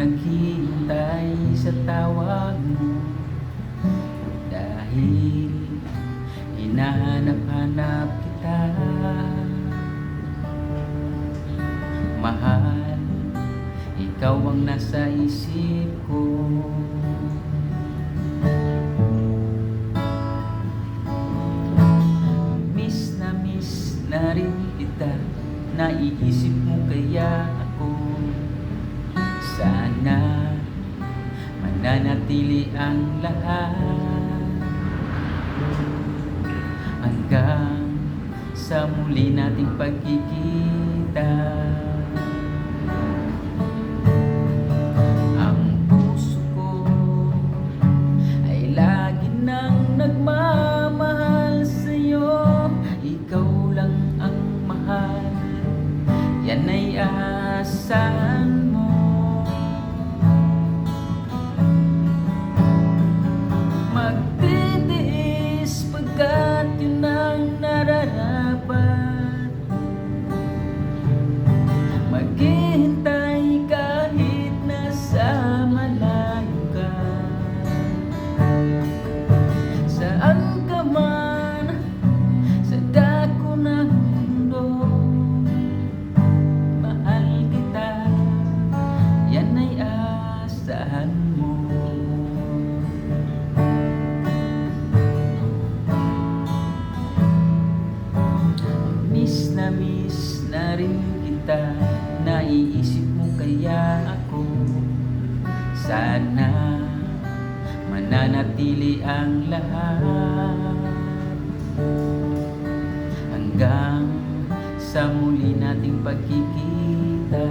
naghihintay sa tawag mo. Dahil hinahanap-hanap kita. Mahal, ikaw ang nasa isip ko. Miss na miss na rin kita. Naiisip mo kaya mananatili ang lahat. Hanggang sa muli nating pagkikita. Ang puso ko ay lagi nang nagmamahal sa'yo. Ikaw lang ang mahal, yan ay asahan rin kita Naiisip mo kaya ako? Sana mananatili ang lahat. Hanggang sa muli nating pagkikita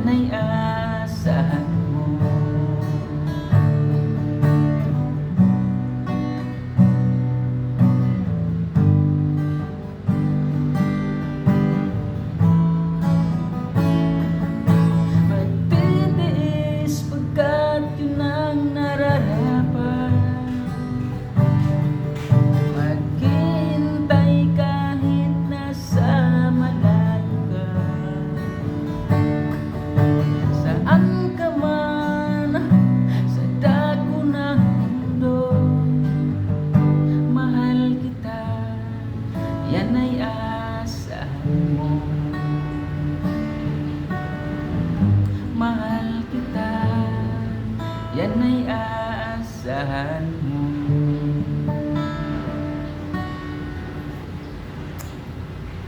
yan ay asahan جهنم